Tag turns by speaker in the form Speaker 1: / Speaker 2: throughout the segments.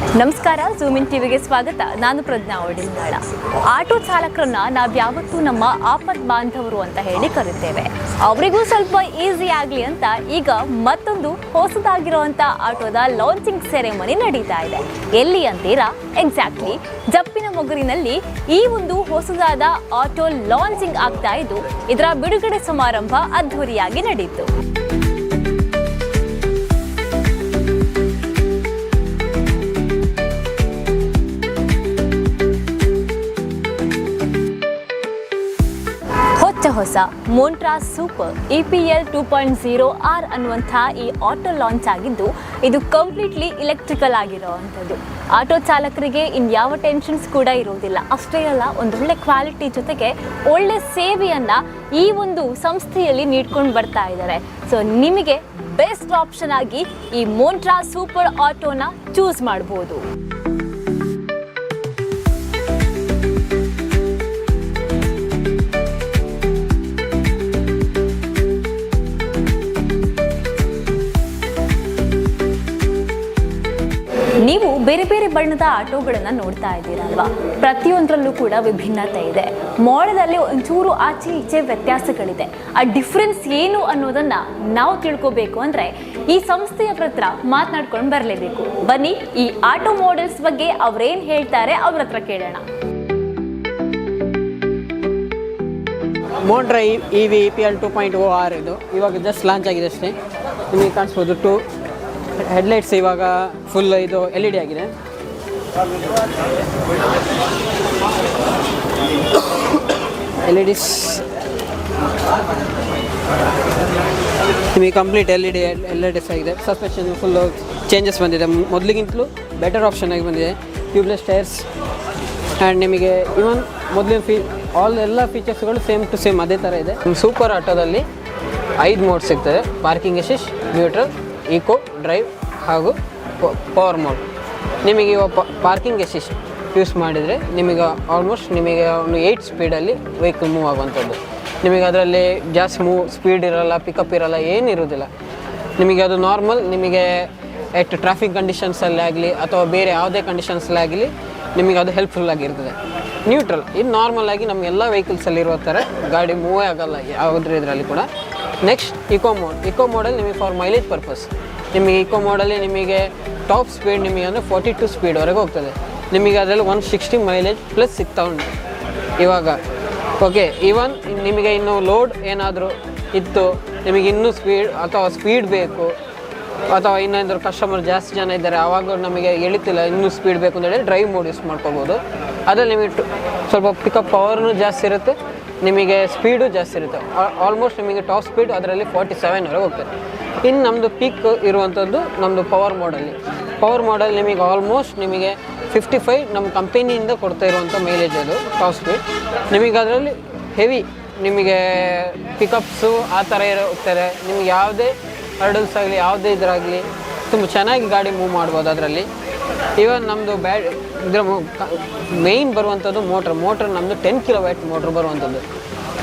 Speaker 1: ನಮಸ್ಕಾರ ಜೂಮಿನ್ ಟಿವಿಗೆ ಸ್ವಾಗತ. ನಾನು ಪ್ರಜ್ಞಾ ಒಡಿನಾಳ ಆಟೋ ಚಾಲಕರನ್ನ ನಾವು ಯಾವತ್ತೂ ನಮ್ಮ ಆಪತ್ ಬಾಂಧವರು ಅಂತ ಹೇಳಿ ಕರಿತೇವೆ ಅವರಿಗೂ ಸ್ವಲ್ಪ ಈಸಿ ಆಗಲಿ ಅಂತ ಈಗ ಮತ್ತೊಂದು ಹೊಸದಾಗಿರುವಂಥ ಆಟೋದ ಲಾಂಚಿಂಗ್ ಸೆರೆಮನಿ ನಡೀತಾ ಇದೆ. ಎಲ್ಲಿ ಅಂತೀರಾ? ಎಕ್ಸಾಕ್ಟ್ಲಿ ಜಪ್ಪಿನ ಮೊಗರಿನಲ್ಲಿ ಈ ಒಂದು ಹೊಸದಾದ ಆಟೋ ಲಾಂಚಿಂಗ್ ಆಗ್ತಾ ಇದ್ದು, ಇದರ ಬಿಡುಗಡೆ ಸಮಾರಂಭ ಅದ್ಧೂರಿಯಾಗಿ ನಡೆಯಿತು ಹೊಸ Montra super E P L two point zero R ಅನ್ನುವಂಥ ಈ ಆಟೋ ಲಾಂಚ್ ಆಗಿದ್ದು, ಇದು ಕಂಪ್ಲೀಟ್ಲಿ ಇಲೆಕ್ಟ್ರಿಕಲ್ ಆಗಿರೋವಂಥದ್ದು. ಆಟೋ ಚಾಲಕರಿಗೆ ಇನ್ಯಾವ ಟೆನ್ಷನ್ಸ್ ಕೂಡ ಇರೋದಿಲ್ಲ ಅಷ್ಟೇ ಅಲ್ಲ, ಒಂದೊಳ್ಳೆ ಕ್ವಾಲಿಟಿ ಜೊತೆಗೆ ಒಳ್ಳೆ ಸೇವೆಯನ್ನು ಈ ಒಂದು ಸಂಸ್ಥೆಯಲ್ಲಿ ನೀಡ್ಕೊಂಡು ಬರ್ತಾ ಇದ್ದಾರೆ. ಸೊ ನಿಮಗೆ ಬೆಸ್ಟ್ ಆಪ್ಷನ್ ಆಗಿ ಈ ಮೋಂಟ್ರಾ ಸೂಪರ್ ಆಟೋನ ಚೂಸ್ ಮಾಡ್ಬೋದು. ನೀವು ಬೇರೆ ಬೇರೆ ಬಣ್ಣದ ಆಟೋಗಳನ್ನು ನೋಡ್ತಾ ಇದ್ದೀರಲ್ವಾ? ಪ್ರತಿಯೊಂದರಲ್ಲೂ ಕೂಡ ವಿಭಿನ್ನತೆ ಇದೆ. ಮೋಡದಲ್ಲಿ ಒಂಚೂರು ಆಚೆ ಈಚೆ ವ್ಯತ್ಯಾಸಗಳಿದೆ. ಆ ಡಿಫ್ರೆನ್ಸ್ ಏನು ಅನ್ನೋದನ್ನ ನಾವು ತಿಳ್ಕೋಬೇಕು ಅಂದ್ರೆ ಈ ಸಂಸ್ಥೆಯ ಹತ್ರ ಮಾತನಾಡ್ಕೊಂಡು ಬರಲೇಬೇಕು. ಬನ್ನಿ, ಈ ಆಟೋ ಮಾಡೆಲ್ಸ್ ಬಗ್ಗೆ ಅವ್ರೇನ್ ಹೇಳ್ತಾರೆ ಅವ್ರ ಹತ್ರ ಕೇಳೋಣ.
Speaker 2: ಮೋಡ್ರೈ E V P L two point O R ಇದು. ಇವಾಗ ಜಸ್ಟ್ ಲಾಂಚ್ ಆಗಿದೆ ಅಷ್ಟೇ. ನಿಮಗೆ ಕಾಣಿಸ್ಬೋದು ಟು ಹೆಡ್ಲೈಟ್ಸ್ ಇವಾಗ ಫುಲ್ ಇದು ಎಲ್ ಇ ಡಿ ಆಗಿದೆ. ಎಲ್ ಇ ಡಿಸ್ ನಿಮಗೆ complete L E D L E Ds ಆಗಿದೆ. ಸಸ್ಪೆಷನ್ ಫುಲ್ಲು ಚೇಂಜಸ್ ಬಂದಿದೆ. ಮೊದಲಿಗಿಂತಲೂ ಬೆಟರ್ ಆಪ್ಷನ್ ಆಗಿ ಬಂದಿದೆ. ಟ್ಯೂಬ್ಲೆಸ್ ಟೈರ್ಸ್ ಆ್ಯಂಡ್ ನಿಮಗೆ ಇವನ್ ಮೊದಲಿನ ಫೀ ಆಲ್ ಎಲ್ಲ ಫೀಚರ್ಸ್ಗಳು ಸೇಮ್ ಟು ಸೇಮ್ ಅದೇ ಥರ ಇದೆ. ಸೂಪರ್ ಆಟೋದಲ್ಲಿ ಐದು ಮೋಡ್ ಸಿಗ್ತದೆ. Parking assist neutral eco drive ಹಾಗೂ ಪವರ್ ಮೋಡ್ ನಿಮಗೆ ಪಾರ್ಕಿಂಗ್ ಅಸಿಸ್ಟ್ ಯೂಸ್ ಮಾಡಿದರೆ ನಿಮಗೆ ಆಲ್ಮೋಸ್ಟ್ ನಿಮಗೆ ಒಂದು ಏಯ್ಟ್ ಸ್ಪೀಡಲ್ಲಿ ವೆಹಿಕಲ್ ಮೂವ್ ಆಗುವಂಥದ್ದು. ನಿಮಗೆ ಅದರಲ್ಲಿ ಜಾಸ್ತಿ ಮೂವ್ ಸ್ಪೀಡ್ ಇರೋಲ್ಲ ಪಿಕಪ್ ಇರೋಲ್ಲ ಏನಿರೋದಿಲ್ಲ ನಿಮಗೆ ಅದು ನಾರ್ಮಲ್ ನಿಮಗೆ ಎಟ್ ಟ್ರಾಫಿಕ್ ಕಂಡೀಷನ್ಸಲ್ಲಿ ಆಗಲಿ ಅಥವಾ ಬೇರೆ ಯಾವುದೇ ಕಂಡೀಷನ್ಸಲ್ಲಾಗಲಿ ನಿಮಗೆ ಅದು ಹೆಲ್ಪ್ಫುಲ್ ಆಗಿರ್ತದೆ ನ್ಯೂಟ್ರಲ್ ಇದು ನಾರ್ಮಲ್ ಆಗಿ ನಮ್ಮ ಎಲ್ಲ ವೆಹಿಕಲ್ಸಲ್ಲಿ ಇರೋ ಥರ ಗಾಡಿ ಮೂವೇ ಆಗಲ್ಲ ಯಾವುದ್ರ ಇದರಲ್ಲಿ ಕೂಡ. ನೆಕ್ಸ್ಟ್ ಇಕೋ ಮೋಡ್ ಇಕೋ ಮೋಡಲ್ಲಿ ನಿಮಗೆ ಫಾರ್ ಮೈಲೇಜ್ ಪರ್ಪಸ್ ನಿಮಗೆ ಇಕೋ ಮೋಡಲ್ಲಿ ನಿಮಗೆ ಟಾಪ್ ಸ್ಪೀಡ್ ನಿಮಗೆ ಅಂದರೆ ಫಾರ್ಟಿ ಟು ಸ್ಪೀಡ್ವರೆಗೆ ಹೋಗ್ತದೆ. ನಿಮಗೆ ಅದರಲ್ಲಿ ಒನ್ ಸಿಕ್ಸ್ಟಿ ಮೈಲೇಜ್ ಪ್ಲಸ್ ಸಿಗ್ತಾ ಉಂಟು ಇವಾಗ ಓಕೆ ಈವನ್ ನಿಮಗೆ ಇನ್ನು ಲೋಡ್ ಏನಾದರೂ ಇತ್ತು, ನಿಮಗೆ ಇನ್ನೂ ಸ್ಪೀಡ್ ಅಥವಾ ಸ್ಪೀಡ್ ಬೇಕು, ಅಥವಾ ಇನ್ನೇನಾದರೂ ಕಸ್ಟಮರ್ ಜಾಸ್ತಿ ಜನ ಇದ್ದಾರೆ ಆವಾಗ ನಮಗೆ ಎಳಿತಿಲ್ಲ, ಇನ್ನೂ ಸ್ಪೀಡ್ ಬೇಕು ಅಂತ ಹೇಳಿ ಡ್ರೈವ್ ಮೋಡ್ ಯೂಸ್ ಮಾಡ್ಕೋಬೋದು. ಅದರಲ್ಲಿ ನಿಮಗೆ ಸ್ವಲ್ಪ ಪಿಕಪ್ ಪವರ್ನು ಜಾಸ್ತಿ ಇರುತ್ತೆ ನಿಮಗೆ ಸ್ಪೀಡು ಜಾಸ್ತಿ ಇರುತ್ತೆ. ಆಲ್ಮೋಸ್ಟ್ ನಿಮಗೆ ಟಾಪ್ ಸ್ಪೀಡ್ ಅದರಲ್ಲಿ ಫಾರ್ಟಿ ಸೆವೆನ್ವರೆಗೆ ಹೋಗ್ತದೆ. ಇನ್ನು ನಮ್ಮದು ಪೀಕ್ ಇರುವಂಥದ್ದು ನಮ್ಮದು ಪವರ್ ಮಾಡಲ್ಲಿ ಪವರ್ ಮಾಡಲ್ ನಿಮಗೆ ಆಲ್ಮೋಸ್ಟ್ ನಿಮಗೆ ಫಿಫ್ಟಿ ಫೈವ್ ನಮ್ಮ ಕಂಪೆನಿಯಿಂದ ಕೊಡ್ತಾ ಇರುವಂಥ ಮೈಲೇಜ್ ಅದು ಟಾಪ್ ಸ್ಪೀಡ್ ನಿಮಗೆ ಅದರಲ್ಲಿ ಹೆವಿ ನಿಮಗೆ ಪಿಕಪ್ಸು ಆ ಥರ ಇರೋ ಹೋಗ್ತಾರೆ ನಿಮ್ಗೆ ಯಾವುದೇ ಹರ್ಡಲ್ಸ್ ಆಗಲಿ, ಯಾವುದೇ ಇದರಾಗಲಿ, ತುಂಬ ಚೆನ್ನಾಗಿ ಗಾಡಿ ಮೂವ್ ಮಾಡ್ಬೋದು ಅದರಲ್ಲಿ. ಇವನ್ ನಮ್ಮದು ಬ್ಯಾಡ್, ಇದರ ಮೇಯ್ನ್ ಬರುವಂಥದ್ದು ಮೋಟ್ರ್ ಮೋಟ್ರ್ ನಮ್ಮದು ಟೆನ್ ಕಿಲೋ ವ್ಯಾಟ್ ಮೋಟ್ರ್ ಬರುವಂಥದ್ದು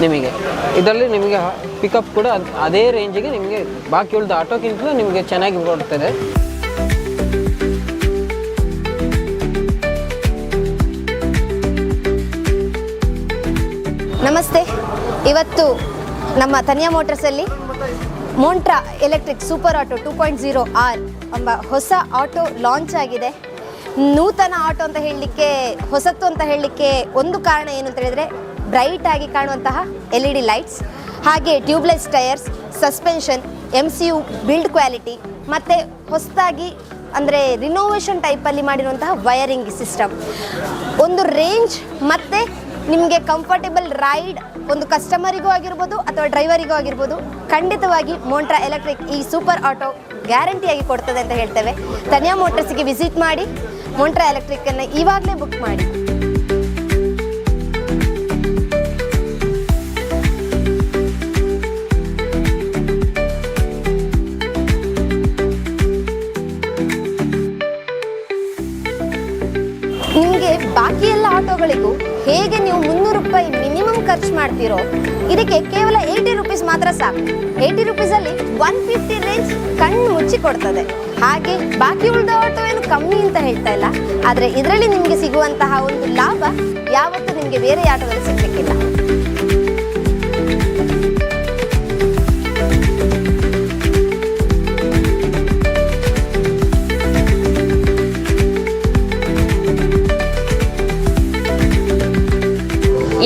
Speaker 2: ನಿಮಗೆ. ಇದರಲ್ಲಿ ನಿಮಗೆ ಪಿಕಪ್ ಕೂಡ ಅದ್- ರೇಂಜಿಗೆ ನಿಮಗೆ ಬಾಕಿ ಉಳಿದ ಆಟೋಕ್ಕಿಂತಲೂ ನಿಮಗೆ ಚೆನ್ನಾಗಿ ಬರುತ್ತದೆ
Speaker 3: ನಮಸ್ತೆ. ಇವತ್ತು ನಮ್ಮ Taniya ಮೋಟರ್ಸಲ್ಲಿ Montra electric super auto two point zero R ಎಂಬ ಹೊಸ ಆಟೋ ಲಾಂಚ್ ಆಗಿದೆ. ನೂತನ ಆಟೋ ಅಂತ ಹೇಳಲಿಕ್ಕೆ ಹೊಸತು ಅಂತ ಹೇಳಲಿಕ್ಕೆ ಒಂದು ಕಾರಣ ಏನು ಅಂತ ಹೇಳಿದರೆ ಬ್ರೈಟ್ ಆಗಿ ಕಾಣುವಂತಹ ಎಲ್ ಇ ಡಿ ಲೈಟ್ಸ್ ಹಾಗೆ tubeless tyres suspension M C U build quality ಮತ್ತು ಹೊಸದಾಗಿ ಅಂದರೆ ರಿನೋವೇಷನ್ ಟೈಪಲ್ಲಿ ಮಾಡಿರುವಂತಹ ವಯರಿಂಗ್ ಸಿಸ್ಟಮ್ ಒಂದು ರೇಂಜ್ ಮತ್ತು ನಿಮಗೆ ಕಂಫರ್ಟೇಬಲ್ ರೈಡ್ ಒಂದು ಕಸ್ಟಮರಿಗೂ ಆಗಿರ್ಬೋದು ಅಥವಾ ಡ್ರೈವರಿಗೂ ಆಗಿರ್ಬೋದು, ಖಂಡಿತವಾಗಿ ಮೋಂಟ್ರಾ ಎಲೆಕ್ಟ್ರಿಕ್ ಈ ಸೂಪರ್ ಆಟೋ ಗ್ಯಾರಂಟಿಯಾಗಿ ಕೊಡ್ತದೆ ಅಂತ ಹೇಳ್ತೇವೆ. ತನಿಯಾ ಮೋಟರ್ಸ್ಗೆ ವಿಸಿಟ್ ಮಾಡಿ ಮೋಂಟ್ರಾ ಎಲೆಕ್ಟ್ರಿಕನ್ನು ಇವಾಗಲೇ ಬುಕ್ ಮಾಡಿ. ನಿಮಗೆ ಬಾಕಿ ಎಲ್ಲ ಆಟೋಗಳಿಗೂ ಹೇಗೆ ನೀವು ಮುನ್ನೂರು ರೂಪಾಯಿ ಖರ್ಚು ಮಾಡ್ತಿರೋ. ಇದಕ್ಕೆ ಕೇವಲ ಏಯ್ಟಿ ರುಪೀಸ್ ಮಾತ್ರ ಸಾಕು. ಏಯ್ಟಿ ರುಪೀಸಲ್ಲಿ ಒನ್ ಫಿಫ್ಟಿ ರೇಂಜ್ ಕಣ್ಣು ಮುಚ್ಚಿ ಕೊಡ್ತದೆ. ಹಾಗೆ ಬಾಕಿ ಉಳಿದ ಆಟೋ ಏನು ಕಮ್ಮಿ ಅಂತ ಹೇಳ್ತಾ ಇಲ್ಲ. ಆದರೆ ಇದರಲ್ಲಿ ನಿಮಗೆ ಸಿಗುವಂತಹ ಒಂದು ಲಾಭ ಯಾವತ್ತೂ ನಿಮಗೆ ಬೇರೆ ಆಟೋದಲ್ಲಿ ಸಿಗಲಿಕ್ಕಿಲ್ಲ.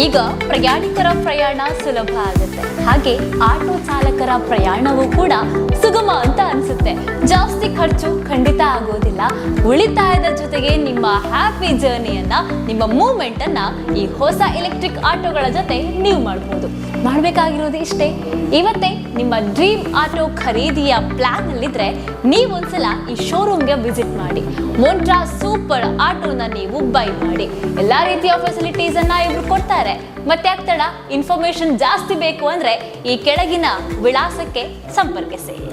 Speaker 1: ಈಗ ಪ್ರಯಾಣಿಕರ ಪ್ರಯಾಣ ಸುಲಭ ಆಗುತ್ತೆ. ಹಾಗೆ ಆಟೋ ಚಾಲಕರ ಪ್ರಯಾಣವೂ ಕೂಡ ಸುಗಮ ಅಂತ ಅನ್ಸುತ್ತೆ. ಜಾಸ್ತಿ ಖರ್ಚು ಖಂಡಿತ ಆಗೋದಿಲ್ಲ. ಉಳಿತಾಯದ ಜೊತೆಗೆ ನಿಮ್ಮ ಹ್ಯಾಪಿ ಜರ್ನಿಯನ್ನ ನಿಮ್ಮ ಮೂವ್ಮೆಂಟ್ ಅನ್ನ ಈ ಹೊಸ ಎಲೆಕ್ಟ್ರಿಕ್ ಆಟೋಗಳ ಜೊತೆ ನೀವು ಮಾಡಬಹುದು ಮಾಡಬೇಕಾಗಿರೋದು ಇಷ್ಟೇ. ಇವತ್ತೇ ನಿಮ್ಮ ಡ್ರೀಮ್ ಆಟೋ ಖರೀದಿಯ ಪ್ಲಾನ್ ಅಲ್ಲಿದ್ರೆ ನೀವೊಂದ್ಸಲ ಈ ಶೋರೂಮ್ಗೆ ವಿಸಿಟ್ ಮಾಡಿ. ಮೊಂಟ್ರಾ ಸೂಪರ್ ಆಟೋನ ನೀವು ಬೈ ಮಾಡಿ. ಎಲ್ಲಾ ರೀತಿಯ ಫೆಸಿಲಿಟೀಸ್ ಅನ್ನ ಇವರು ಕೊಡ್ತಾರೆ. ಮತ್ತೆ ಆಗ್ತಡ ಇನ್ಫಾರ್ಮೇಶನ್ ಜಾಸ್ತಿ ಬೇಕು ಅಂದ್ರೆ ಈ ಕೆಳಗಿನ ವಿಳಾಸಕ್ಕೆ ಸಂಪರ್ಕಿಸಿ.